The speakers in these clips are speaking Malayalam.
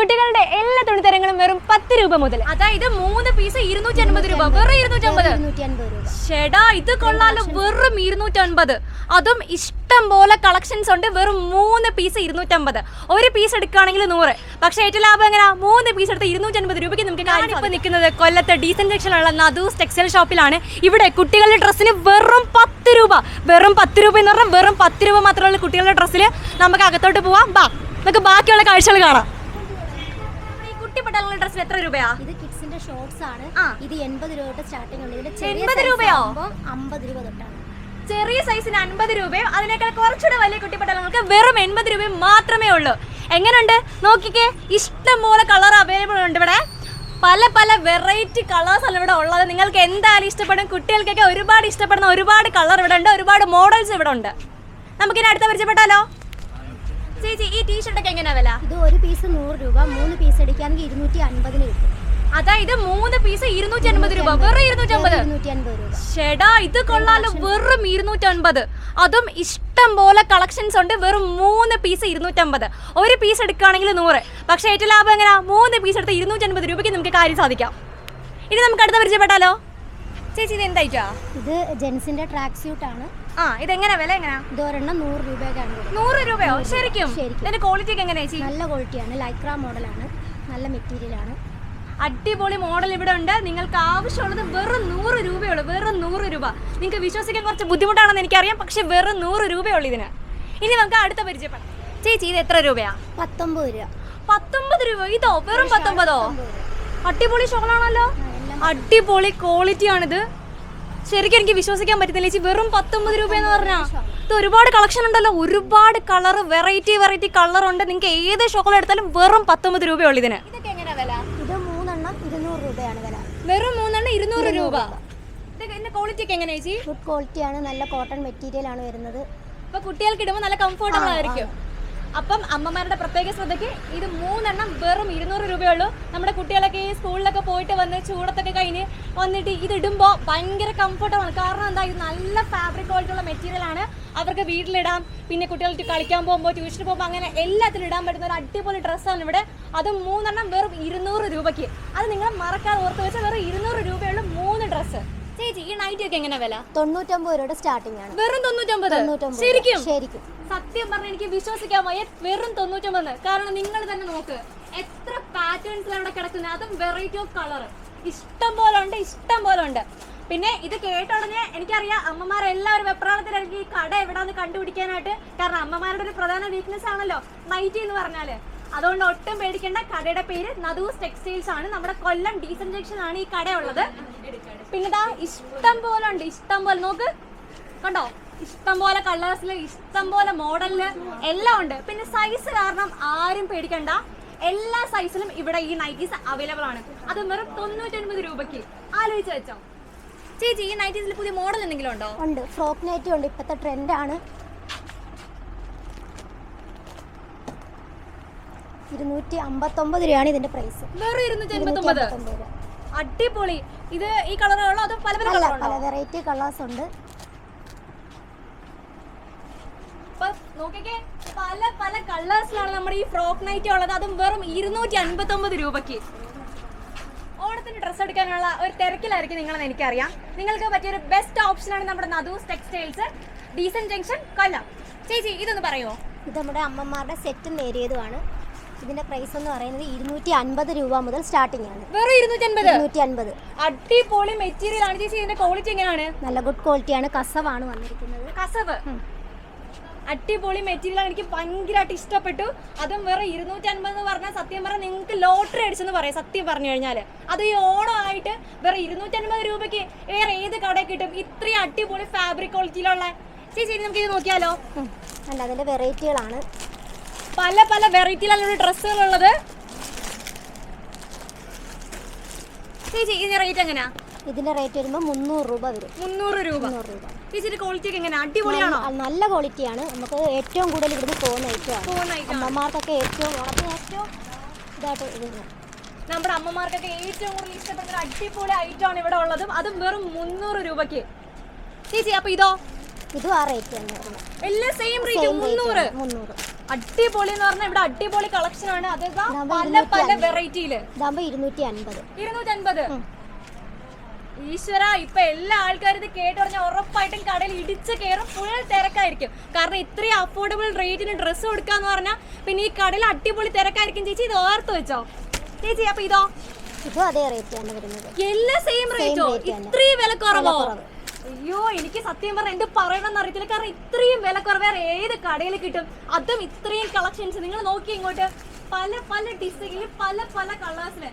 കുട്ടികളുടെ എല്ലാ തുണിത്തരങ്ങളും വെറും പത്ത് രൂപ മുതൽ. അതായത് മൂന്ന് പീസ് ഇരുന്നൂറ്റി അൻപത് രൂപ വെറും ഇരുന്നൂറ്റി അമ്പത് ഇരുന്നൂറ്റി അൻപത് ഷെടാ ഇത് കൊള്ളാലോ വെറും ഇരുന്നൂറ്റൻപത്. അതും ഇഷ്ടം പോലെ കളക്ഷൻസ് ഉണ്ട് വെറും മൂന്ന് പീസ് ഇരുന്നൂറ്റമ്പത് ഒരു പീസ് എടുക്കുകയാണെങ്കിൽ നൂറ്. പക്ഷേ ഏറ്റവും ലാഭം എങ്ങനെ? മൂന്ന് പീസ് എടുത്ത് ഇരുന്നൂറ്റൻപത് രൂപയ്ക്ക് നമുക്ക് ഞാനിപ്പോൾ നിൽക്കുന്നത് കൊല്ലത്തെ ഡീസൻ സെക്ഷനിലുള്ള നദൂസ് ടെക്സ്റ്റൈൽ ഷോപ്പിലാണ് ഇവിടെ കുട്ടികളുടെ ഡ്രസ്സിന് വെറും പത്ത് രൂപ. വെറും പത്ത് രൂപ എന്ന് പറഞ്ഞാൽ വെറും പത്ത് രൂപ മാത്രമുള്ള കുട്ടികളുടെ ഡ്രസ്സിൽ നമുക്ക് അകത്തോട്ട് പോവാം. ബാ നമുക്ക് ബാക്കിയുള്ള കാഴ്ചകൾ കാണാം. പട്ടാളുടെ ഡ്രസ്സിന് എത്ര രൂപയാ? ഇത് കിഡ്സിന്റെ ഷോർട്സ് ആണ്. ഇത് എൺപത് രൂപ തൊട്ട് സ്റ്റാർട്ടിംഗ് ഉണ്ട് 80 രൂപയോ? അമ്പത് രൂപ തൊട്ടാണ്. ചെറിയ സൈസിന് അൻപത് രൂപയും? അതിനേക്കാൾ കുറച്ചുകൂടെ വലിയ കുട്ടിപ്പട്ടങ്ങൾക്ക് വെറും എൺപത് രൂപയും മാത്രമേ ഉള്ളൂ. എങ്ങനെയുണ്ട് നോക്കിക്കേ. ഇഷ്ടംപോലെ കളർ അവൈലബിൾ ഉണ്ട് ഇവിടെ. പല പല വെറൈറ്റി കളേഴ്സ് ആണ് ഇവിടെ ഉള്ളത്. നിങ്ങൾക്ക് എന്തായാലും ഇഷ്ടപ്പെടും. കുട്ടികൾക്കൊക്കെ ഒരുപാട് ഇഷ്ടപ്പെടുന്ന ഒരുപാട് കളർ ഇവിടെ ഉണ്ട്. ഒരുപാട് മോഡൽസ് ഇവിടെ ഉണ്ട്. നമുക്കിനി അടുത്ത പരിചയപ്പെട്ടാലോ? ചേച്ചി ഈ ടീഷർട്ടൊക്കെ എങ്ങനെയാ വില? ഇത് ഒരു പീസ് നൂറ് രൂപ മൂന്ന് പീസ് എടുക്കുകയാണെങ്കിൽ ഇരുന്നൂറ്റി അൻപതിന് കിട്ടും അതായത് മൂന്ന് പീസ് ഇരുന്നൂറ്റി അൻപത് രൂപ വെറും ഇരുന്നൂറ്റി ഇരുന്നൂറ്റി അൻപത് ഷെടാ ഇത് കൊള്ളാലോ. വെറും ഇരുന്നൂറ്റൻപത്. അതും ഇഷ്ടം പോലെ കളക്ഷൻസ് ഉണ്ട്. വെറും മൂന്ന് പീസ് ഇരുന്നൂറ്റമ്പത് ഒരു പീസ് എടുക്കുകയാണെങ്കിൽ നൂറ്. പക്ഷേ ഏറ്റവും ലാഭം എങ്ങനെയാ? മൂന്ന് പീസ് എടുത്ത് ഇരുന്നൂറ്റി അൻപത് രൂപയ്ക്ക് നമുക്ക് കാര്യം സാധിക്കാം. ഇനി നമുക്ക് അടുത്ത പരിചയപ്പെട്ടാലോ? ചേച്ചി ഇത് എന്തായിട്ടാ? ഇത് ജെൻസിന്റെ ട്രാക്ക് സ്യൂട്ട് ആണ്. ആ ഇത് ഇതെങ്ങനെ വില എങ്ങനെയാ ഇത് ഒരെണ്ണം നൂറ് രൂപയൊക്കെയാണ് നൂറ് രൂപയോ? ശരിക്കും? ശരിക്കും. ഇതിന്റെ ക്വാളിറ്റി ഒക്കെ എങ്ങനെയാ ചേച്ചി? നല്ല ക്വാളിറ്റിയാണ് ലൈക്ര മോഡലാണ് നല്ല മെറ്റീരിയൽ ആണ്. അടിപൊളി മോഡൽ ഇവിടെ ഉണ്ട്. നിങ്ങൾക്ക് ആവശ്യമുള്ളത് വെറും നൂറ് രൂപയുള്ളൂ വെറും നൂറ് രൂപ. നിങ്ങൾക്ക് വിശ്വസിക്കാൻ കുറച്ച് ബുദ്ധിമുട്ടാണെന്ന് എനിക്കറിയാം. പക്ഷെ വെറും നൂറ് രൂപയുള്ളൂ ഇതിന്. ഇനി നമുക്ക് അടുത്ത പരിചയപ്പെടാം. ചേച്ചി ഇത് എത്ര രൂപയാ? പത്തൊമ്പത് രൂപ. പത്തൊമ്പത് രൂപ ഇതോ? വെറും പത്തൊമ്പതോ? അടിപൊളി ഷോളാണല്ലോ. അടിപൊളി ക്വാളിറ്റി ആണിത്. ശരിക്കും എനിക്ക് വിശ്വസിക്കാൻ പറ്റുന്നില്ല ചേച്ചി വെറും പത്തൊമ്പത് രൂപ എന്ന് പറഞ്ഞാ. ഇത് ഒരുപാട് കളക്ഷൻ ഉണ്ടല്ലോ. ഒരുപാട് കളർ വെറൈറ്റി വെറൈറ്റി കളർ ഉണ്ട്. നിങ്ങൾക്ക് ഏത് ഷോക്കോളം എടുത്താലും വെറും പത്തൊമ്പത് രൂപയുള്ളൂ ഇതിന്. ഇത് മൂന്നെണ്ണം ഇരുന്നൂറ് രൂപയാണ് വില. വെറും മൂന്നെണ്ണം ഇരുന്നൂറ് രൂപ. ഇതിന്റെ ക്വാളിറ്റി ഒക്കെ എങ്ങനെയാ ചേച്ചി? ഗുഡ് ക്വാളിറ്റിയാണ് നല്ല കോട്ടൺ മെറ്റീരിയൽ ആണ് വരുന്നത്. അപ്പൊ കുട്ടികൾക്ക് ഇടുമ്പോൾ നല്ല കംഫർട്ടബിൾ ആയിരിക്കും. അപ്പം അമ്മമാരുടെ പ്രത്യേക ശ്രദ്ധയ്ക്ക് ഇത് മൂന്നെണ്ണം വെറും ഇരുന്നൂറ് രൂപയുള്ളൂ നമ്മുടെ കുട്ടികളൊക്കെ ഈ സ്കൂളിലൊക്കെ പോയിട്ട് വന്ന് ചൂടത്തൊക്കെ കഴിഞ്ഞ് വന്നിട്ട് ഇത് ഇടുമ്പോൾ ഭയങ്കര കംഫർട്ടബിളാണ് കാരണം എന്താ ഇത് നല്ല ഫാബ്രിക് ക്വാളിറ്റി ഉള്ള മെറ്റീരിയൽ ആണ്. അവർക്ക് വീട്ടിലിടാം പിന്നെ കുട്ടികൾക്ക് കളിക്കാൻ പോകുമ്പോൾ ട്യൂഷന് പോകുമ്പോൾ അങ്ങനെ എല്ലാത്തിനും ഇടാൻ പറ്റുന്ന ഒരു അടിപൊളി ഡ്രസ്സാണ് ഇവിടെ. അത് മൂന്നെണ്ണം വെറും ഇരുന്നൂറ് രൂപയ്ക്ക്. അത് നിങ്ങൾ മറക്കാതെ ഓർത്ത് വെച്ചാൽ വെറും ഇരുന്നൂറ് രൂപയുള്ള മൂന്ന് ഡ്രസ്സ് ചേച്ചി ഈ നൈറ്റി ഒക്കെ എങ്ങനെ വില? തൊണ്ണൂറ്റൊമ്പത് രൂപയുടെ സ്റ്റാർട്ടിംഗ് ആണ്. വെറും തൊണ്ണൂറ്റൊമ്പത്. ശരിക്കും? ശരിക്കും. സത്യം പറഞ്ഞ എനിക്ക് വിശ്വസിക്കാൻ വയ്യ. വെറും തൊണ്ണൂറ്റൊമ്പത് കാരണം നിങ്ങൾ തന്നെ നോക്ക്. എത്ര പാറ്റേൺസ് അവിടെ കിടക്കുന്നത് അതും വെറൈറ്റി ഓഫ് കളർ ഇഷ്ടം പോലെ ഉണ്ട് ഇഷ്ടം പോലെ ഉണ്ട്. പിന്നെ ഇത് കേട്ട ഉടനെ എനിക്കറിയാം അമ്മമാരെല്ലാവരും വെപ്രാളത്തിലായിരിക്കും ഈ കട എവിടാന്ന് കണ്ടുപിടിക്കാനായിട്ട്. കാരണം അമ്മമാരുടെ ഒരു പ്രധാന വീക്ക്നെസ് ആണല്ലോ നൈറ്റി എന്ന് പറഞ്ഞാൽ. അതുകൊണ്ട് ഒട്ടും പേടിക്കേണ്ട കടയുടെ പേര് നദൂസ് ടെക്സ്റ്റൈൽസ് ആണ്. നമ്മുടെ കൊല്ലം ഡീസൻ ജംഗ്ഷൻ ആണ് ഈ കട ഉള്ളത്. പിന്നെ ഇതാ ഇഷ്ടം പോലെ ഉണ്ട് ഇഷ്ടം പോലെ. നോക്ക് കണ്ടോ? ഇഷ്ടം പോലെ കളേഴ്സിൽ ഇഷ്ടം പോലെ മോഡലിൽ എല്ലാം ഉണ്ട്. പിന്നെ സൈസ് കാരണം ആരും പേടിക്കണ്ട. എല്ലാ സൈസിലും ഇവിടെ ഈ നൈറ്റീസ് അവൈലബിൾ ആണ്. അത് വെറും തൊണ്ണൂറ്റൊൻപത് രൂപയ്ക്ക്. ആലോചിച്ച് വെച്ചോ. ചേച്ചി ഈ നൈറ്റീസിൽ പുതിയ മോഡൽ എന്തെങ്കിലും ഉണ്ടോ? ഉണ്ട്. ഫ്രോക്ക് നൈറ്റി ഉണ്ട്. ഇപ്പോഴത്തെ ട്രെൻഡാണ് ഇരുന്നൂറ്റി അമ്പത്തൊമ്പത് രൂപയാണ് ഇതിന്റെ പ്രൈസ് വെറും ഇരുന്നൂറ്റി അൻപത്തൊമ്പത് രൂപ. അടിപൊളി. ഇത് ഈ കളറുകളോ അതോ പല പല പല വെറൈറ്റി കളേഴ്സ് ഉണ്ട്. നോക്കിക്കേ. പല കളേഴ്സിലാണ് നമ്മുടെ ഈ ഫ്രോക്ക് നൈറ്റ് ഉള്ളത്. അതും വെറും ഇരുന്നൂറ്റി അൻപത്തി ഒമ്പത് രൂപയ്ക്ക്. ഓണത്തിന് ഡ്രസ്സ് എടുക്കാനുള്ള ഒരു തിരക്കിലായിരിക്കും നിങ്ങളെന്ന് എനിക്കറിയാം. നിങ്ങൾക്ക് പറ്റിയ ഒരു ബെസ്റ്റ് ഓപ്ഷനാണ് നമ്മുടെ Nadoos textiles decent junction Kollam. ചേച്ചി ഇതൊന്ന് പറയുമോ? ഇത് നമ്മുടെ അമ്മമാരുടെ സെറ്റും നേരിയതുമാണ് ഇതിന്റെ പ്രൈസ് എന്ന് പറയുന്നത് ഇരുന്നൂറ്റി അൻപത് രൂപ മുതൽ സ്റ്റാർട്ടിംഗ് ആണ്. വെറും ഇരുന്നൂറ്റി അൻപത് അടിപൊളി മെറ്റീരിയൽ ആണ്. ചേച്ചി ഇതിന്റെ ക്വാളിറ്റി എങ്ങനെയാണ്? നല്ല ഗുഡ് ക്വാളിറ്റിയാണ് കസവാണ് വന്നിരിക്കുന്നത്. കസവ്. അടിപൊളി മെറ്റീരിയൽ എനിക്ക് ഭയങ്കരമായിട്ട് ഇഷ്ടപ്പെട്ടു. അതും വേറെ ഇരുന്നൂറ്റി അൻപത് എന്ന് പറഞ്ഞാൽ സത്യം പറഞ്ഞാൽ നിങ്ങൾക്ക് ലോട്ടറി അടിച്ചെന്ന് പറയാം സത്യം പറഞ്ഞു കഴിഞ്ഞാൽ. അത് ഈ ഓണം ആയിട്ട് വേറെ ഇരുന്നൂറ്റി അൻപത് രൂപയ്ക്ക് വേറെ ഏത് കടയിൽ കിട്ടും? ഇത്രയും അടിപൊളി ഫാബ്രിക് ക്വാളിറ്റിയിലുള്ള ചേച്ചി ശരി നമുക്ക് ഇത് നോക്കിയാലോ. അല്ല അതിന്റെ വെറൈറ്റികളാണ് പല പല വെറൈറ്റിയിലുള്ള ഡ്രസ്സുകളുള്ളത് ചേച്ചി ഇതിന്റെ റേറ്റ് എങ്ങനെയാ? ഇതിന്റെ റേറ്റ് വരുമ്പോൾ മുന്നൂറ് രൂപ വരും. മുന്നൂറ് രൂപ. ചേച്ചിയുടെ ക്വാളിറ്റി ഒക്കെ അടിപൊളിയാണോ? നല്ല- ക്വാളിറ്റിയാണ് നമുക്ക് ഏറ്റവും കൂടുതൽ ഇവിടുന്ന് പോകുന്ന ഐറ്റമാണ്. അമ്മമാർക്കൊക്കെ ഏറ്റവും ഓണത്തിന് ഏറ്റവും ഇതായിട്ട് ഇത് നമ്മുടെ അമ്മമാർക്കൊക്കെ ഏറ്റവും കൂടുതൽ ഇഷ്ടപ്പെടുന്ന അടിപൊളി ഐറ്റം ആണ് ഇവിടെ ഉള്ളതും. അതും വെറും മുന്നൂറ് രൂപയ്ക്ക്. ചേച്ചി അപ്പൊ ഇതോ? ഇതും ആ റേറ്റ് എല്ലാം സെയിം റേറ്റ് മുന്നൂറ്. മുന്നൂറ്. അടിപൊളി എന്ന് പറഞ്ഞാൽ ഇവിടെ അടിപൊളി കളക്ഷൻ ആണ്. അത് പല പല വെറൈറ്റിയിൽ ഇരുന്നൂറ്റി അൻപത്. ഇരുന്നൂറ്റൻപത്. ഈശ്വര ഇപ്പൊ എല്ലാ ആൾക്കാരും ഇത് കേട്ട് പറഞ്ഞാൽ ഉറപ്പായിട്ടും കടയിൽ ഇടിച്ച് കയറും ഫുൾ തിരക്കായിരിക്കും. കാരണം ഇത്രയും അഫോർഡബിൾ റേറ്റിന് ഡ്രസ്സ് കൊടുക്കാന്ന് പറഞ്ഞാൽ പിന്നെ ഈ കടയിൽ അടിപൊളി തിരക്കായിരിക്കും ചേച്ചി ഇത് ഓർത്ത് വെച്ചോ. ചേച്ചി അപ്പൊ ഇതോ? ഇതും അതേ റേറ്റ് ആണ് വരുന്നത്. എല്ലാം സെയിം റേറ്റോ ഇത്രയും വില കുറവോ അയ്യോ എനിക്ക് സത്യം പറഞ്ഞ എന്ത് പറയണമെന്ന് അറിയത്തില്ല. കാരണം ഇത്രയും വില കുറവ് വേറെ ഏത് കടയിൽ കിട്ടും? അതും ഇത്രയും കളക്ഷൻസ് നിങ്ങൾ നോക്കി ഇങ്ങോട്ട്. പല പല ഡിസൈനിൽ പല പല കളേഴ്സിൽ.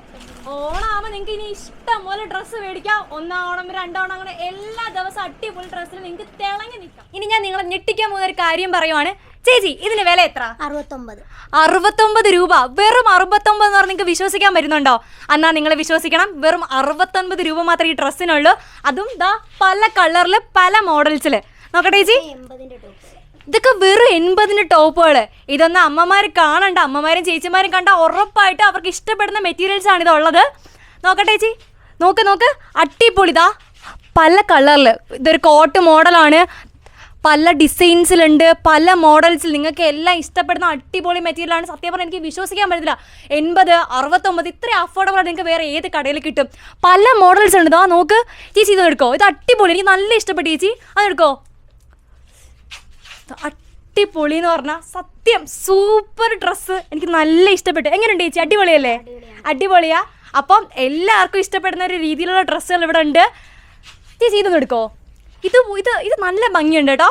ഓണാവുമ്പോ നിങ്ങൾക്ക് ഇനി ഇഷ്ടം പോലെ ഡ്രസ്സ് മേടിക്കാം. ഒന്നാം ഓണം രണ്ടാം അങ്ങനെ എല്ലാ ദിവസവും അടിപൊളി ഡ്രസ്സിൽ നിങ്ങൾക്ക് തിളങ്ങി നിൽക്കാം ഇനി ഞാൻ നിങ്ങളെ ഞെട്ടിക്കാൻ പോകുന്ന ഒരു കാര്യം പറയുവാണ്. ചേച്ചി ഇതിന് വില എത്ര? അറുപത്തൊമ്പത്. അറുപത്തൊമ്പത് രൂപ. വെറും അറുപത്തൊമ്പത് എന്ന് പറഞ്ഞാൽ നിങ്ങൾക്ക് വിശ്വസിക്കാൻ പറ്റുന്നുണ്ടോ? എന്നാ നിങ്ങൾ വിശ്വസിക്കണം. വെറും അറുപത്തൊൻപത് രൂപ മാത്രമേ ഈ ഡ്രസ്സിനുള്ളൂ അതും ദാ പല കളറിൽ പല മോഡൽസിൽ നോക്കട്ടെ ചേച്ചി? ഇതൊക്കെ വെറും എൺപതിന് ടോപ്പുകൾ ഇതൊന്നും അമ്മമാർ കാണണ്ട. അമ്മമാരും ചേച്ചിമാരും കണ്ട ഉറപ്പായിട്ട് അവർക്ക് ഇഷ്ടപ്പെടുന്ന മെറ്റീരിയൽസ് ആണ് ഇതുള്ളത്. നോക്കട്ടെ ചേച്ചി. നോക്ക് നോക്ക്. അട്ടിപ്പൊളിതാ പല കളറിൽ ഇതൊരു കോട്ട് മോഡലാണ് പല ഡിസൈൻസിലുണ്ട് പല മോഡൽസിൽ നിങ്ങൾക്ക് എല്ലാം ഇഷ്ടപ്പെടുന്ന അടിപൊളി മെറ്റീരിയലാണ് സത്യം പറഞ്ഞാൽ എനിക്ക് വിശ്വസിക്കാൻ പറ്റില്ല എൺപത് അറുപത്തൊമ്പത് ഇത്ര അഫോർഡബിൾ നിങ്ങൾക്ക് വേറെ ഏത് കടയിൽ കിട്ടും. പല മോഡൽസ് ഉണ്ട് ഇതാ നോക്ക്. ചേച്ചി ഇത് എടുക്കോ ഇത് അടിപൊളി. എനിക്ക് നല്ല ഇഷ്ടപ്പെട്ടു ചേച്ചി. അതെടുക്കോ. അടിപൊളി എന്ന് പറഞ്ഞാൽ സത്യം സൂപ്പർ ഡ്രസ്സ് എനിക്ക് നല്ല ഇഷ്ടപ്പെട്ടു. എങ്ങനെയുണ്ട് ചേച്ചി? അടിപൊളിയല്ലേ? അടിപൊളിയാ. അപ്പം എല്ലാവർക്കും ഇഷ്ടപ്പെടുന്ന ഒരു രീതിയിലുള്ള ഡ്രസ്സുകൾ ഇവിടെ ഉണ്ട്. ചേച്ചി ഇതൊന്നും എടുക്കോ? ഇത് ഇത് ഇത് നല്ല ഭംഗിയുണ്ട് കേട്ടോ.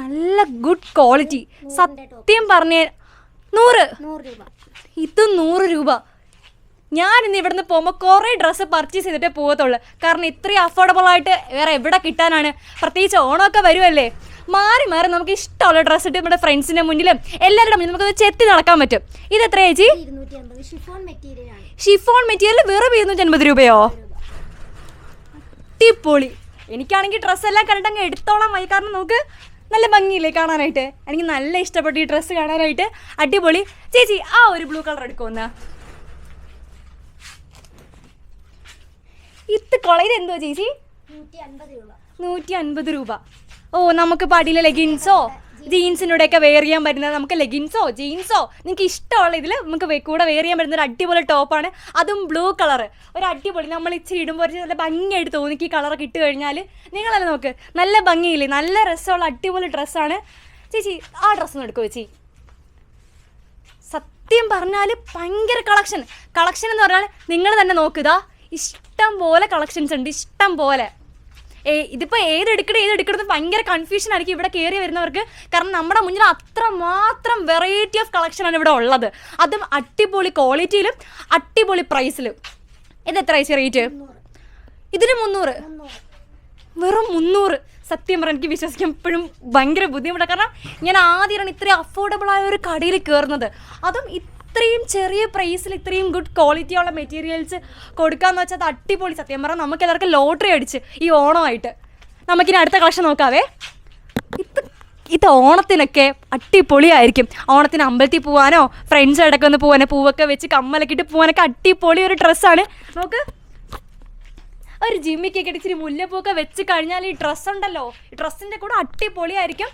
നല്ല ഗുഡ് ക്വാളിറ്റി സത്യം പറഞ്ഞ നൂറ്. ഇത് നൂറ് രൂപ. ഞാൻ ഇന്ന് ഇവിടുന്ന് പോകുമ്പോൾ കുറേ ഡ്രസ്സ് പർച്ചേസ് ചെയ്തിട്ടേ പോകത്തുള്ളൂ. കാരണം ഇത്രയും അഫോർഡബിൾ ആയിട്ട് വേറെ എവിടെ കിട്ടാനാണ്? പ്രത്യേകിച്ച് ഓണമൊക്കെ വരുമല്ലേ മാറി മാറി നമുക്ക് ഇഷ്ടമുള്ള ഡ്രസ്സ് ഇട്ട് നമ്മുടെ ഫ്രണ്ട്സിന്റെ മുന്നിലും എല്ലാവരുടെ മുന്നിൽ നമുക്കത് ചെത്തി നടക്കാൻ പറ്റും. ഇത് എത്ര ചേച്ചി? ഷിഫോൺ മെറ്റീരിയൽ വെറും ഇരുന്നൂറ്റി അൻപത് രൂപയോ? അടിപൊളി. എനിക്കാണെങ്കിൽ ഡ്രസ്സെല്ലാം കണ്ടിട്ട് അങ്ങ് എടുത്തോളാം. വൈ കാരണം നമുക്ക് നല്ല ഭംഗിയില്ലേ കാണാനായിട്ട്? എനിക്ക് നല്ല ഇഷ്ടപ്പെട്ടു ഈ ഡ്രസ്സ് കാണാനായിട്ട്. അടിപൊളി. ചേച്ചി ആ ഒരു ബ്ലൂ കളർ എടുക്കുമെന്ന് ഇത് കൊളയിൽ എന്തോ ചേച്ചി? നൂറ്റി അൻപത് രൂപ. നൂറ്റി അൻപത് രൂപ. ഓ നമുക്ക് പടിയിലെ ലെഗിൻസോ ജീൻസിനൂടെ ഒക്കെ വെയർ ചെയ്യാൻ പറ്റുന്നത് നമുക്ക് ലെഗിൻസോ ജീൻസോ നിങ്ങൾക്ക് ഇഷ്ടമുള്ള ഇതിൽ നമുക്ക് കൂടെ വെയർ ചെയ്യാൻ പറ്റുന്ന ഒരു അടിപൊളി ടോപ്പാണ് അതും ബ്ലൂ കളർ ഒരു അടിപൊളി. നമ്മൾ ഇച്ചിരി ഇടുമ്പോൾ നല്ല ഭംഗിയായിട്ട് തോന്നി. ഈ കളറൊക്കെ ഇട്ട് കഴിഞ്ഞാൽ നിങ്ങളല്ല നോക്ക്. നല്ല ഭംഗിയില്ലേ? നല്ല രസമുള്ള അടിപൊളി ഡ്രസ്സാണ് ചേച്ചി ആ ഡ്രസ്സ് എടുക്കുമോ ചേച്ചി? സത്യം പറഞ്ഞാൽ ഭയങ്കര കളക്ഷൻ കളക്ഷൻ എന്ന് പറഞ്ഞാൽ നിങ്ങൾ തന്നെ നോക്കുക ഇഷ്ടം പോലെ കളക്ഷൻസ് ഉണ്ട്. ഇഷ്ടം പോലെ. ഇതിപ്പോൾ ഏതെടുക്കണം ഏതെടുക്കണം ഭയങ്കര കൺഫ്യൂഷൻ ആയിരിക്കും ഇവിടെ കയറി വരുന്നവർക്ക്. കാരണം നമ്മുടെ മുന്നിൽ അത്ര മാത്രം വെറൈറ്റി ഓഫ് കളക്ഷനാണ് ഇവിടെ ഉള്ളത്. അതും അടിപൊളി ക്വാളിറ്റിയിലും അടിപൊളി പ്രൈസിലും ഇത് എത്ര ആഴ്ച റേറ്റ് ഇതിന് മുന്നൂറ്. വെറും മുന്നൂറ്. സത്യം പറഞ്ഞാൽ എനിക്ക് വിശ്വസിക്കാൻ ഇപ്പോഴും ഭയങ്കര ബുദ്ധിമുട്ടാണ് കാരണം ഞാൻ ആദ്യമാണ് ഇത്രയും അഫോർഡബിൾ ആയ ഒരു കടയിൽ കയറുന്നത് അതും ഇത്രയും ചെറിയ പ്രൈസിൽ ഇത്രയും ഗുഡ് ക്വാളിറ്റി ഉള്ള മെറ്റീരിയൽസ് കൊടുക്കാന്ന് വെച്ചാൽ അത് അടിപൊളി സത്യം പറഞ്ഞാൽ നമുക്ക് എല്ലാവർക്കും ലോട്ടറി അടിച്ച് ഈ ഓണമായിട്ട്. നമുക്കിനി അടുത്ത കളക്ഷൻ നോക്കാവേ. ഇത് ഇത് ഓണത്തിനൊക്കെ അടിപൊളിയായിരിക്കും. ഓണത്തിന് അമ്പലത്തിൽ പോകാനോ ഫ്രണ്ട്സ് അടക്കം ഒന്ന് പോകാനോ പൂവൊക്കെ വെച്ച് കമ്മലൊക്കെ ഇട്ട് പോകാനൊക്കെ അടിപൊളി ഒരു ഡ്രസ്സാണ് നോക്ക്. ഒരു ജിമ്മിക്കൊക്കെ ഇച്ചിരി മുല്ലപ്പൂക്കെ വെച്ച് കഴിഞ്ഞാൽ ഈ ഡ്രസ്സ് ഉണ്ടല്ലോ. ഈ ഡ്രസ്സിന്റെ കൂടെ അടിപൊളിയായിരിക്കും.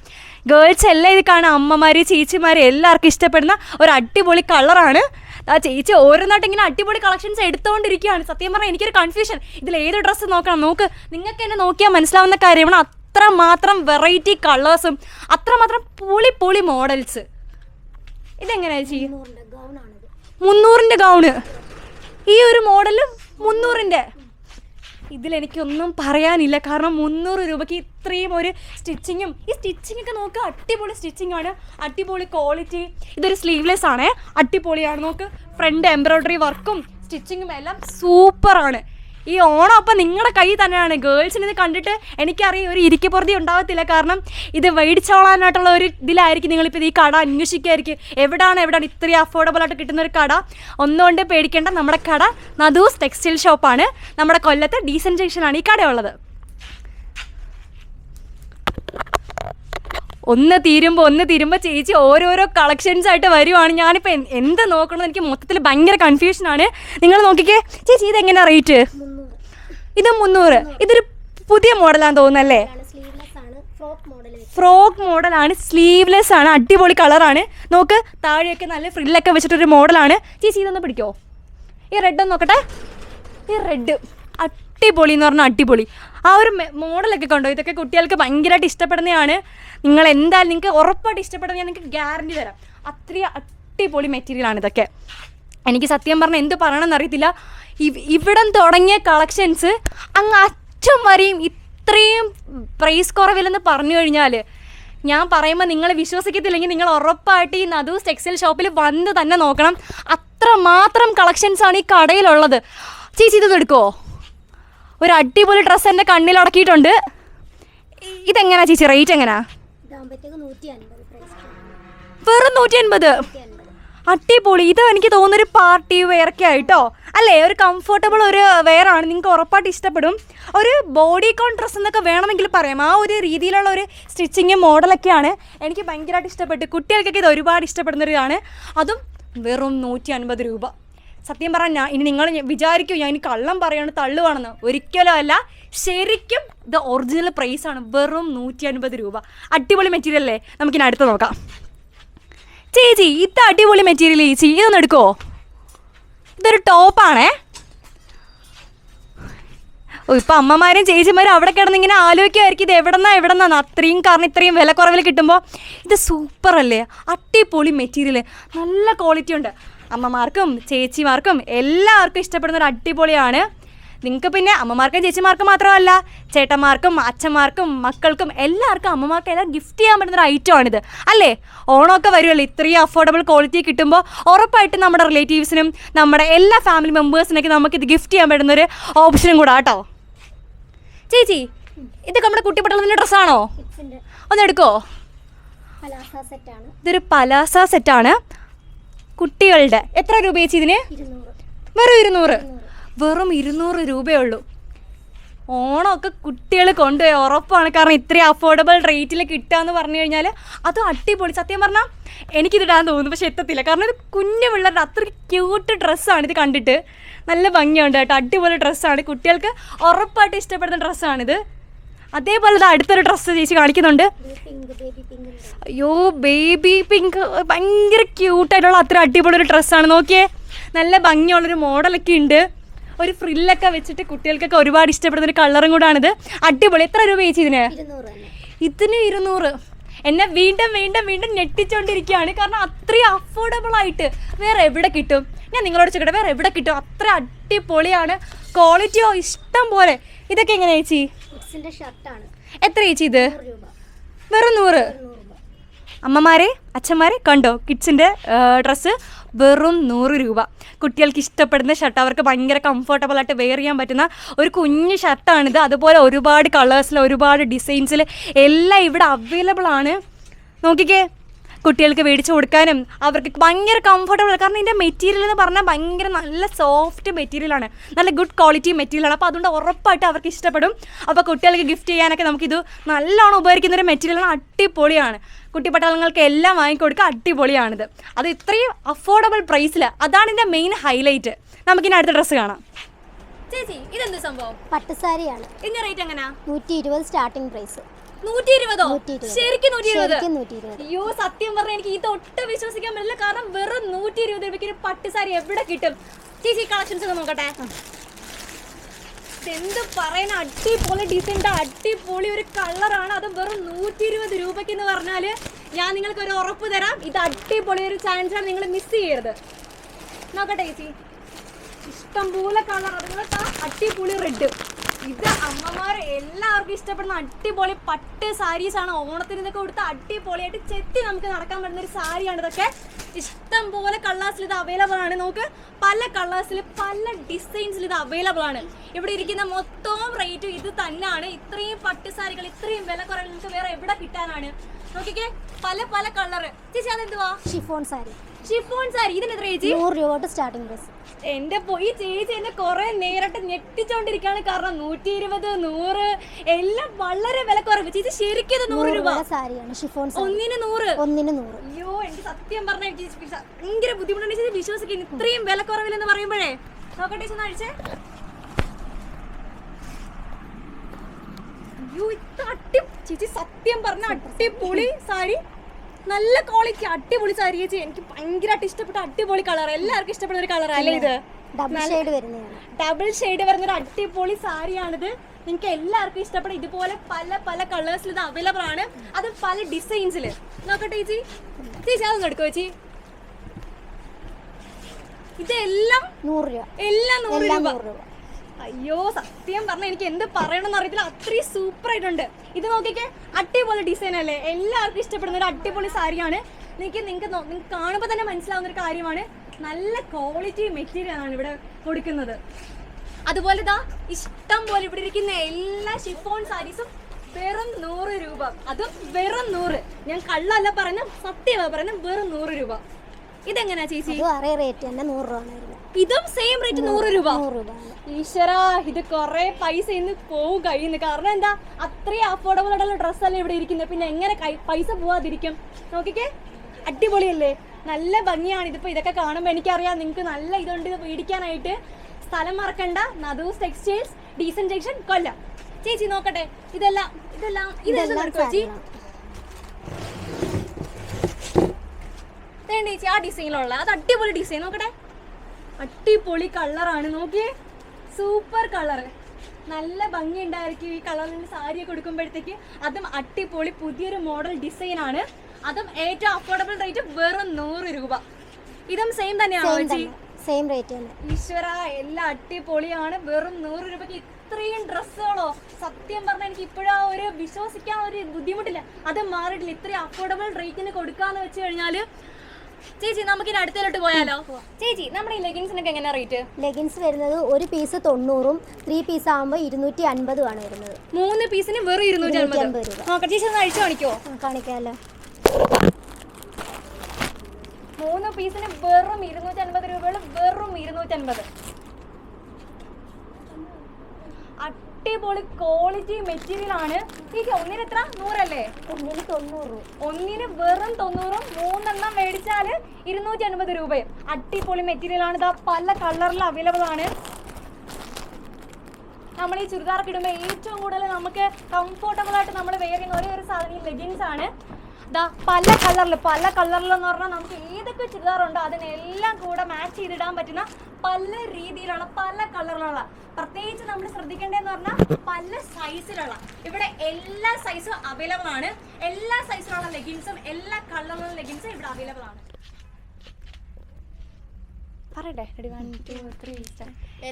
ഗേൾസ് എല്ലാം ഇത് കാണാം. അമ്മമാർ ചേച്ചിമാർ എല്ലാവർക്കും ഇഷ്ടപ്പെടുന്ന ഒരു അടിപൊളി കളറാണ് ആ ചേച്ചി ഓരോന്നായിട്ട് ഇങ്ങനെ അടിപൊളി കളക്ഷൻസ് എടുത്തുകൊണ്ടിരിക്കുകയാണ് സത്യം പറഞ്ഞാൽ എനിക്കൊരു കൺഫ്യൂഷൻ ഇതിൽ ഏത് ഡ്രസ്സ് നോക്കണം? നോക്ക് നിങ്ങൾക്ക് എന്നെ നോക്കിയാൽ മനസ്സിലാവുന്ന കാര്യമാണ് അത്രമാത്രം വെറൈറ്റി കളേഴ്സും അത്രമാത്രം പൊളി പൊളി മോഡൽസ് ഇതെങ്ങനെയാ മുന്നൂറിന്റെ ഗൗണാണിത് മുന്നൂറിന്റെ ഗൗണ് ഈ ഒരു മോഡൽ മുന്നൂറിന്റെ ഇതിലെനിക്കൊന്നും പറയാനില്ല. കാരണം മുന്നൂറ് രൂപയ്ക്ക് ഇത്രയും ഒരു സ്റ്റിച്ചിങ്ങും ഈ സ്റ്റിച്ചിങ് ഒക്കെ നോക്കുക അടിപൊളി സ്റ്റിച്ചിങ് ആണ് അടിപൊളി ക്വാളിറ്റി. ഇതൊരു സ്ലീവ്ലെസ് ആണേ. അടിപൊളിയാണ്. നോക്ക് ഫ്രണ്ട് എംബ്രോയ്ഡറി വർക്കും സ്റ്റിച്ചിങ്ങും എല്ലാം സൂപ്പറാണ് ഈ ഓണം അപ്പം നിങ്ങളുടെ കൈ തന്നെയാണ്. ഗേൾസിന് ഇത് കണ്ടിട്ട് എനിക്കറിയാം ഒരു ഇരിക്കപ്പുറതി ഉണ്ടാവത്തില്ല. കാരണം ഇത് മേടിച്ചോളാനായിട്ടുള്ള ഒരു ഇതിലായിരിക്കും നിങ്ങളിപ്പോൾ ഈ കട അന്വേഷിക്കുകയായിരിക്കും എവിടാണ് എവിടെയാണ് ഇത്രയും അഫോർഡബിൾ ആയിട്ട് കിട്ടുന്ന ഒരു കട? ഒന്നുകൊണ്ട് പേടിക്കേണ്ട നമ്മുടെ കട നദൂസ് ടെക്സ്റ്റൈൽ ഷോപ്പാണ്. നമ്മുടെ കൊല്ലത്ത് ഡീസൻ ജംഗ്ഷനാണ് ഈ കടയുള്ളത്. ഒന്ന് തീരുമ്പോൾ ഒന്ന് തീരുമ്പോൾ ചേച്ചി ഓരോരോ കളക്ഷൻസ് ആയിട്ട് വരുവാണ്. ഞാനിപ്പോൾ എന്ത് നോക്കണമെന്ന് എനിക്ക് മൊത്തത്തിൽ ഭയങ്കര കൺഫ്യൂഷനാണ് നിങ്ങൾ നോക്കിക്കേ. ചേച്ചി ഇതെങ്ങനെയാണ് റേറ്റ് ഇത് മുന്നൂറ്. ഇതൊരു പുതിയ മോഡലാന്ന് തോന്നുന്നല്ലേ? ഫ്രോക്ക് മോഡലാണ് സ്ലീവ്ലെസ് ആണ്. അടിപൊളി കളറാണ് നോക്ക് താഴെയൊക്കെ നല്ല ഫ്രില്ലൊക്കെ വെച്ചിട്ടൊരു മോഡലാണ് ചേച്ചി ഇതൊന്ന് പിടിക്കോ? ഈ റെഡ് ഒന്ന് നോക്കട്ടെ. ഈ റെഡ് അടിപൊളി എന്ന് പറഞ്ഞാൽ അടിപൊളി. ആ ഒരു മോഡലൊക്കെ കണ്ടോ? ഇതൊക്കെ കുട്ടികൾക്ക് ഭയങ്കരമായിട്ട് ഇഷ്ടപ്പെടുന്നതാണ്. നിങ്ങൾ എന്തായാലും നിങ്ങൾക്ക് ഉറപ്പായിട്ട് ഇഷ്ടപ്പെടുന്ന ഞാൻ നിങ്ങൾക്ക് ഗ്യാരണ്ടി തരാം. അത്രയും അടിപൊളി മെറ്റീരിയലാണ് ഇതൊക്കെ. എനിക്ക് സത്യം പറഞ്ഞാൽ എന്ത് പറയണമെന്ന് അറിയത്തില്ല. ഇവിടം തുടങ്ങിയ കളക്ഷൻസ് അങ്ങ് അറ്റം വരെയും ഇത്രയും പ്രൈസ് കുറവില്ലെന്ന് പറഞ്ഞു കഴിഞ്ഞാൽ ഞാൻ പറയുമ്പോൾ നിങ്ങൾ വിശ്വസിക്കത്തില്ലെങ്കിൽ നിങ്ങൾ ഉറപ്പായിട്ട് ഈ നദൂസ് ടെക്സ്റ്റൈൽ ഷോപ്പിൽ വന്ന് തന്നെ നോക്കണം. അത്രമാത്രം കളക്ഷൻസ് ആണ് ഈ കടയിലുള്ളത്. ചേച്ചി ഇതൊന്നും എടുക്കുമോ ഒരു അടിപൊളി ഡ്രസ്സ് എന്റെ കണ്ണിൽ അടക്കിയിട്ടുണ്ട്. ഇതെങ്ങനെയാ ഇതെങ്ങനാ ചേച്ചി? റേറ്റ് എങ്ങനാ? ഇതാകുമ്പോഴത്തേക്ക് നൂറ്റി അൻപത് പ്രൈസ് വെറും നൂറ്റി അൻപത് അടിപൊളി. ഇത് എനിക്ക് തോന്നുന്നൊരു പാർട്ടി വെയറൊക്കെ ആയിട്ടോ? അല്ലേ? ഒരു കംഫർട്ടബിൾ ഒരു വെയർ ആണ് നിങ്ങൾക്ക് ഉറപ്പായിട്ട് ഇഷ്ടപ്പെടും. ഒരു ബോഡി കോൺ ഡ്രസ്സ് എന്നൊക്കെ വേണമെങ്കിൽ പറയാം. ആ ഒരു രീതിയിലുള്ള ഒരു സ്റ്റിച്ചിങ് മോഡലൊക്കെയാണ് എനിക്ക് ഭയങ്കരമായിട്ട് ഇഷ്ടപ്പെട്ടു കുട്ടികൾക്കൊക്കെ ഇത് ഒരുപാട് ഇഷ്ടപ്പെടുന്നൊരിതാണ്. അതും വെറും നൂറ്റി അൻപത് രൂപ. സത്യം പറഞ്ഞാൽ ഇനി നിങ്ങൾ വിചാരിക്കും ഞാൻ ഇനി കള്ളം പറയാണ് തള്ളുവാണെന്ന്. ഒരിക്കലും അല്ല. ശരിക്കും ഇത് ഒറിജിനൽ പ്രൈസാണ് വെറും നൂറ്റി അൻപത് രൂപ. അടിപൊളി മെറ്റീരിയൽ അല്ലേ? നമുക്കിനി അടുത്ത് നോക്കാം. ചേച്ചി ഇത് അടിപൊളി മെറ്റീരിയൽ ചേച്ചി ഇതൊന്ന് എടുക്കോ ഇതൊരു ടോപ്പാണേ ഓ ഇപ്പൊ അമ്മമാരും ചേച്ചിമാരും അവിടെ കിടന്ന് ഇങ്ങനെ ആലോചിക്കുമായിരിക്കും ഇത് എവിടെന്നാ എവിടെന്നാന്ന്. അത്രയും കാരണം ഇത്രയും വില കുറവിൽ കിട്ടുമ്പോൾ ഇത് സൂപ്പർ അല്ലേ? അടിപൊളി മെറ്റീരിയൽ നല്ല ക്വാളിറ്റി ഉണ്ട്. അമ്മമാർക്കും ചേച്ചിമാർക്കും എല്ലാവർക്കും ഇഷ്ടപ്പെടുന്ന ഒരു അടിപൊളിയാണ് നിങ്ങൾക്ക് പിന്നെ അമ്മമാർക്കും ചേച്ചിമാർക്കും മാത്രമല്ല ചേട്ടന്മാർക്കും അച്ഛന്മാർക്കും മക്കൾക്കും എല്ലാവർക്കും അമ്മമാർക്കും എല്ലാം ഗിഫ്റ്റ് ചെയ്യാൻ പറ്റുന്ന ഒരു ഐറ്റം ഐറ്റമാണിത് അല്ലേ? ഓണമൊക്കെ വരുമല്ലോ ഇത്രയും അഫോർഡബിൾ ക്വാളിറ്റി കിട്ടുമ്പോൾ ഉറപ്പായിട്ടും നമ്മുടെ റിലേറ്റീവ്സിനും നമ്മുടെ എല്ലാ ഫാമിലി മെമ്പേഴ്സിനൊക്കെ നമുക്കിത് ഗിഫ്റ്റ് ചെയ്യാൻ പറ്റുന്ന ഒരു ഓപ്ഷനും കൂടാ കേട്ടോ ചേച്ചി ഇതൊക്കെ നമ്മുടെ കുട്ടിപ്പട്ടളത്തിന്റെ ഡ്രസ്സാണോ ഒന്ന് എടുക്കോ? ഇതൊരു പലാസ സെറ്റാണ് കുട്ടികളുടെ. എത്ര രൂപ ചേച്ചി ഇതിന്? വെറും ഇരുന്നൂറ്. വെറും ഇരുന്നൂറ് രൂപയേ ഉള്ളൂ ഓണമൊക്കെ കുട്ടികൾ കൊണ്ടുപോയി ഉറപ്പാണ്. കാരണം ഇത്രയും അഫോർഡബിൾ റേറ്റിൽ കിട്ടുക എന്ന് പറഞ്ഞു കഴിഞ്ഞാൽ അത് അടിപൊളി. സത്യം പറഞ്ഞാൽ എനിക്കിതിടാൻ തോന്നുന്നു പക്ഷെ എത്തത്തില്ല. കാരണം ഇത് കുഞ്ഞു പിള്ളേരുടെ അത്ര ക്യൂട്ട് ഡ്രസ്സാണ് ഇത് കണ്ടിട്ട്. നല്ല ഭംഗിയുണ്ട് കേട്ടോ. അടിപൊളി ഡ്രസ്സാണ്. കുട്ടികൾക്ക് ഉറപ്പായിട്ട് ഇഷ്ടപ്പെടുന്ന ഡ്രസ്സാണിത്. അതേപോലെ ഇത് അടുത്തൊരു ഡ്രസ്സ് ചേച്ചി കാണിക്കുന്നുണ്ട്. അയ്യോ ബേബി പിങ്ക് ഭയങ്കര ക്യൂട്ടായിട്ടുള്ള അത്ര അടിപൊളി ഒരു ഡ്രസ്സാണ്. നോക്കിയേ. നല്ല ഭംഗിയുള്ളൊരു മോഡലൊക്കെ ഉണ്ട്. ഒരു ഫ്രില്ലൊക്കെ വെച്ചിട്ട് കുട്ടികൾക്കൊക്കെ ഒരുപാട് ഇഷ്ടപ്പെടുന്ന ഒരു കളറും കൂടാണിത്. അടിപൊളി. എത്ര രൂപ ചേച്ചി ഇതിന്? ഇതിന് ഇരുന്നൂറ്. എന്നെ വീണ്ടും വീണ്ടും വീണ്ടും ഞെട്ടിച്ചുകൊണ്ടിരിക്കുകയാണ് കാരണം അത്രയും അഫോർഡബിൾ ആയിട്ട് വേറെ എവിടെ കിട്ടും? ഞാൻ നിങ്ങളോട് ചോദിക്കട്ടെ വേറെ എവിടെ കിട്ടും? അത്ര അടിപൊളിയാണ്. ക്വാളിറ്റിയോ ഇഷ്ടം പോലെ. ഇതൊക്കെ എങ്ങനെ ചേച്ചി? എത്ര ചേച്ചി ഇത്? വെറും നൂറ്. അമ്മമാരെ അച്ഛന്മാരെ കണ്ടോ? കിഡ്സിന്റെ ഡ്രസ്സ് വെറും നൂറ് രൂപ. കുട്ടികൾക്ക് ഇഷ്ടപ്പെടുന്ന ഷർട്ട് അവർക്ക് ഭയങ്കര കംഫർട്ടബിൾ ആയിട്ട് വെയർ ചെയ്യാൻ പറ്റുന്ന ഒരു കുഞ്ഞു ഷർട്ടാണിത് അതുപോലെ ഒരുപാട് കളേഴ്സിൽ ഒരുപാട് ഡിസൈൻസിൽ എല്ലാം ഇവിടെ അവൈലബിൾ ആണ്. നോക്കിക്കേ. കുട്ടികൾക്ക് മേടിച്ചു കൊടുക്കാനും അവർക്ക് ഭയങ്കര കംഫർട്ടബിൾ കാരണം ഇതിന്റെ മെറ്റീരിയൽ എന്ന് പറഞ്ഞാൽ ഭയങ്കര നല്ല സോഫ്റ്റ് മെറ്റീരിയലാണ് നല്ല ഗുഡ് ക്വാളിറ്റി മെറ്റീരിയലാണ് അപ്പോൾ അതുകൊണ്ട് ഉറപ്പായിട്ട് അവർക്ക് ഇഷ്ടപ്പെടും. അപ്പോൾ കുട്ടികൾക്ക് ഗിഫ്റ്റ് ചെയ്യാനൊക്കെ നമുക്കിത് നല്ലോണം ഉപയോഗിക്കുന്ന ഒരു മെറ്റീരിയലാണ് അടിപൊളിയാണ്. കുട്ടിപ്പട്ടാളങ്ങൾക്ക് എല്ലാം വാങ്ങിക്കൊടുക്കുക. അടിപൊളിയാണിത്. അത് ഇത്രയും അഫോർഡബിൾ പ്രൈസിൽ അതാണ് ഇതിന്റെ മെയിൻ ഹൈലൈറ്റ് നമുക്കിനി അടുത്ത ഡ്രസ്സ് കാണാം. ചേച്ചി ഇതെന്ത് സംഭവം? പട്ടുസാരിയാണ് ഇതിന്റെ റേറ്റ് എങ്ങനെയാ നൂറ്റി ഇരുപത് സ്റ്റാർട്ടിംഗ് പ്രൈസ് നൂറ്റി ഇരുപതോ ശരിക്കും നൂറ്റി ഇരുപത് അയ്യോ സത്യം പറഞ്ഞാൽ എനിക്ക് ഇത് ഒട്ടും വിശ്വസിക്കാൻ പറ്റില്ല. കാരണം വെറും നൂറ്റി ഇരുപത് രൂപയ്ക്ക് ഒരു പട്ടുസാരി എവിടെ കിട്ടും? ചേച്ചി കളക്ഷൻസ് ഒക്കെ നോക്കട്ടെ. എന്ത് പറയുന്ന അടിപൊളി ഡിസൈന്റെ അടിപൊളി ഒരു കളറാണ് അത് വെറും നൂറ്റി ഇരുപത് രൂപയ്ക്ക് എന്ന് പറഞ്ഞാൽ ഞാൻ നിങ്ങൾക്ക് ഒരു ഉറപ്പ് തരാം. ഇത് അടിപൊളി ഒരു ചാൻസ് ആണ്. നിങ്ങൾ മിസ് ചെയ്യരുത്. നോക്കട്ടെ ചേച്ചി. ഇഷ്ടംപോലെ കളർ അതുപോലെ അടിപൊളി റെഡ് ഇത് അമ്മമാർ എല്ലാവർക്കും ഇഷ്ടപ്പെടുന്ന അടിപൊളി പട്ട് സാരീസ് ആണ്. ഓണത്തിന് ഇതൊക്കെ കൊടുത്ത് അടിപൊളിയായിട്ട് ചെത്തി നമുക്ക് നടക്കാൻ പറ്റുന്ന ഒരു സാരിയാണ് ഇതൊക്കെ. ഇഷ്ടം പോലെ കളേഴ്സിൽ ഇത് അവൈലബിൾ ആണ്. നമുക്ക് പല കളേഴ്സിൽ പല ഡിസൈൻസിൽ ഇത് അവൈലബിൾ ആണ്. ഇവിടെ ഇരിക്കുന്ന മൊത്തവും റേറ്റും ഇത് തന്നെയാണ്. ഇത്രയും പട്ട് സാരികൾ ഇത്രയും വില കുറവ് നിങ്ങൾക്ക് വേറെ എവിടെ കിട്ടാനാണ്? നോക്കിക്കേ പല പല കളർ ചേച്ചി അതെന്തുവാ? Chiffon sari chiffon sari. ഇതിന് എത്ര ചേച്ചി? നൂറ് രൂപ തൊട്ട് സ്റ്റാർട്ടിംഗ് പ്രൈസ് എന്റെ പോയി ചേച്ചി എന്നെ കുറെ നേരിട്ട് ഞെട്ടിച്ചോണ്ടിരിക്കാണ്. കാരണം നൂറ്റി ഇരുപത് നൂറ് എല്ലാം വളരെ വില കുറവ്. ചേച്ചി ശരിക്കും ഇത് നൂറ് രൂപ? സാരിയാണ് ഷിഫോൺ ഒന്നിന് നൂറ്? ഒന്നിന് നൂറ്. അയ്യോ എനിക്ക് സത്യം പറഞ്ഞ വിശ്വ- ഭയങ്കര ബുദ്ധിമുട്ടുണ്ട് ചേച്ചി വിശ്വസിക്കുന്നു ഇത്രയും വില കുറവില്ലെന്ന് പറയുമ്പോഴേ. നോക്കട്ടെ ചേച്ചി അഴിച്ചേ അയ്യോ ഇത് അടി ചേച്ചി സത്യം പറഞ്ഞ അടിപൊളി സാരി. നല്ല ക്വാളിറ്റി അടിപൊളി സാരി ചേച്ചി. എനിക്ക് ഭയങ്കരമായിട്ട് ഇഷ്ടപ്പെട്ട അടിപൊളി കളർ എല്ലാവർക്കും ഇഷ്ടപ്പെടുന്ന ഒരു കളർ അല്ലേ ഇത്? ഡബിൾ ഷെയ്ഡ് വരുന്ന ഒരു അടിപൊളി സാരിയാണിത് നിങ്ങൾക്ക് എല്ലാവർക്കും ഇഷ്ടപ്പെടും ഇതുപോലെ പല പല കളേഴ്സിൽ ഇത് അവൈലബിൾ ആണ്. അത് പല ഡിസൈൻസിൽ നോക്കട്ടെ ചേച്ചി. ചേച്ചി അതൊന്നും എടുക്കോ ചേച്ചി. ഇതെല്ലാം നൂറ് രൂപ. എല്ലാം നൂറ് രൂപ. അയ്യോ സത്യം പറഞ്ഞ എനിക്ക് എന്ത് പറയണമെന്ന് അറിയത്തില്ല. അത്രയും സൂപ്പർ ആയിട്ടുണ്ട്. ഇത് നോക്കിക്കേ അടിപൊളി ഡിസൈൻ അല്ലേ? എല്ലാവർക്കും ഇഷ്ടപ്പെടുന്ന ഒരു അടിപൊളി സാരിയാണ്. നിങ്ങൾക്ക് നിങ്ങൾക്ക് നിങ്ങൾക്ക് കാണുമ്പോൾ തന്നെ മനസ്സിലാവുന്ന ഒരു കാര്യമാണ്. നല്ല ക്വാളിറ്റി മെറ്റീരിയൽ ആണ് ഇവിടെ കൊടുക്കുന്നത്. അതുപോലെ ഇതാ ഇഷ്ടം പോലെ ഇവിടെ ഇരിക്കുന്ന എല്ലാ ഷിഫോൺ സാരീസും വെറും നൂറ് രൂപ. അതും വെറും നൂറ്. ഞാൻ കള്ളല്ല പറഞ്ഞ സത്യമാണ് പറഞ്ഞ വെറും നൂറ് രൂപ. ഇതെങ്ങനെയാ ചേച്ചി? അതേ റേറ്റ് തന്നെ നൂറ് രൂപ ഇതും സെയിം റേറ്റ് നൂറ് രൂപ. ഈശ്വര ഇത് കുറെ പൈസ ഇന്ന് പോവും കഴിയുന്നു കാരണം എന്താ? അത്രയും അഫോർഡബിൾ ആയിട്ടുള്ള ഡ്രസ്സല്ലേ ഇവിടെ ഇരിക്കുന്നത്. പിന്നെ എങ്ങനെ പൈസ പോവാതിരിക്കും? നോക്കിക്കേ? അടിപൊളിയല്ലേ? നല്ല ഭംഗിയാണ് ഇതിപ്പോ. ഇതൊക്കെ കാണുമ്പോൾ എനിക്കറിയാം നിങ്ങൾക്ക് നല്ല ഇതുണ്ട് ഇത് മേടിക്കാനായിട്ട്. സ്ഥലം മറക്കണ്ട. Nadoos textiles decent junction Kollam. ചേച്ചി നോക്കട്ടെ. ഇതെല്ലാം ഇതെല്ലാം ഇതെല്ലാം ചേച്ചി? ചേച്ചി ആ ഡിസൈനിലുള്ള അത് അടിപൊളി ഡിസൈൻ നോക്കട്ടെ. അടിപൊളി കളറാണ്. നോക്കിയേ സൂപ്പർ കളർ നല്ല ഭംഗി ഉണ്ടായിരിക്കും ഈ കളറിൽ സാരിയൊക്കെ കൊടുക്കുമ്പോഴത്തേക്ക് അതും അടിപൊളി പുതിയൊരു മോഡൽ ഡിസൈൻ ആണ്. അതും ഏറ്റവും അഫോർഡബിൾ റേറ്റ് വെറും നൂറ് രൂപ. ഇതും സെയിം തന്നെയാണോ സെയിം റേറ്റ് തന്നെ. ഈശ്വര എല്ലാം അടിപൊളിയാണ്. വെറും നൂറ് രൂപയ്ക്ക് ഇത്രയും ഡ്രസ്സുകളോ? സത്യം പറഞ്ഞാൽ എനിക്ക് ഇപ്പോഴാ ഒരു വിശ്വസിക്കാൻ ഒരു ബുദ്ധിമുട്ടില്ല. അത് മാറിയിട്ടില്ല. ഇത്രയും അഫോർഡബിൾ റേറ്റിന് കൊടുക്കാന്ന് വെച്ച് കഴിഞ്ഞാൽ ചേച്ചി നമുക്ക് ഇനി അടുത്തതിലോട്ട് പോയാലോ? ചേച്ചി നമ്മുടെ ഈ ലെഗിൻസിനൊക്കെ എങ്ങനെ റേറ്റ്? ലെഗിൻസ് വരുന്നത് ഒരു പീസ് തൊണ്ണൂറും ത്രീ പീസ് ആകുമ്പോൾ ഇരുന്നൂറ്റി അൻപതും ആണ് വരുന്നത്. മൂന്ന് പീസിന് വെറും ഇരുന്നൂറ്റി അൻപത്. നോക്കാം ചേച്ചി ഒന്ന് അഴിച്ചു കാണിക്കോ? കാണിക്കാമല്ലോ മൂന്ന് പീസിന് വെറും ഇരുന്നൂറ്റി അൻപത് രൂപയുള്ള വെറും ഇരുന്നൂറ്റി അൻപത്. അടിപൊളി ക്വാളിറ്റി മെറ്റീരിയൽ ആണ്. ഒന്നിന് എത്ര? നൂറല്ലേ? ഒന്നിന് തൊണ്ണൂറ്. ഒന്നിന് വെറും തൊണ്ണൂറും മൂന്നെണ്ണം മേടിച്ചാൽ ഇരുന്നൂറ്റി അൻപത് രൂപയും. അടിപൊളി മെറ്റീരിയൽ ആണ്. ഇതാ പല കളറിൽ അവൈലബിൾ ആണ്. നമ്മൾ ഈ ചുരിദാർക്ക് ഇടുമ്പോൾ ഏറ്റവും കൂടുതൽ നമുക്ക് കംഫോർട്ടബിൾ ആയിട്ട് നമ്മൾ വെയർ ചെയ്യുന്ന ഒരേ ഒരു സാധനം ഈ ലെഗിൻസ് ആണ്. ദാ പല കളറിൽ പല കളറിൽ എന്ന് പറഞ്ഞാൽ നമുക്ക് ഏതൊക്കെ ചുരിദാർ ഉണ്ടോ അതിനെല്ലാം കൂടെ മാച്ച് ചെയ്തിടാൻ പറ്റുന്ന പല രീതിയിലുള്ള പല കളറിലുള്ള. പ്രത്യേകിച്ച് നമ്മൾ ശ്രദ്ധിക്കേണ്ടതെന്ന് പറഞ്ഞാൽ പല സൈസിലുള്ള ഇവിടെ എല്ലാ സൈസും അവൈലബിൾ ആണ്. എല്ലാ സൈസിലുള്ള ലെഗിൻസും എല്ലാ കളറിലുള്ള ലെഗിൻസും ഇവിടെ അവൈലബിൾ ആണ്.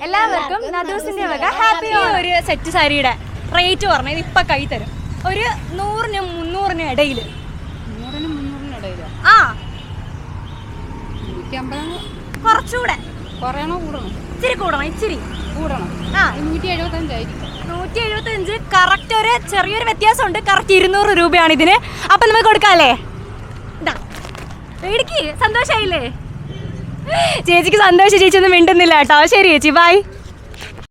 എല്ലാവർക്കും നദൂസിന്റെ വക. ഹാപ്പി ഒരു സെറ്റ് സാരിയുടെ റേറ്റ് പറഞ്ഞത് ഇപ്പൊ കൈ തരും. ഒരു നൂറിനും മുന്നൂറിനും ഇടയിൽ മുന്നൂറിനിടയിലോ ആ. കുറച്ചുകൂടെ കുറയണോ കൂടണോ. ഇച്ചിരി കൂടണം ഇച്ചിരി. കൂടണം. ആ. നൂറ്റി എഴുപത്തഞ്ചായിരിക്കും നൂറ്റി എഴുപത്തി അഞ്ച് കറക്റ്റ് ഒരു ചെറിയൊരു വ്യത്യാസമുണ്ട്. കറക്റ്റ് ഇരുന്നൂറ് രൂപയാണ് ഇതിന്. അപ്പൊ നമുക്ക് കൊടുക്കാല്ലേ? ഇതാ മേടിക്ക് സന്തോഷായില്ലേ? ചേച്ചിക്ക് സന്തോഷം ചേച്ചി ഒന്നും മിണ്ടുന്നില്ല കേട്ടോ. ശരി ചേച്ചി. ബൈ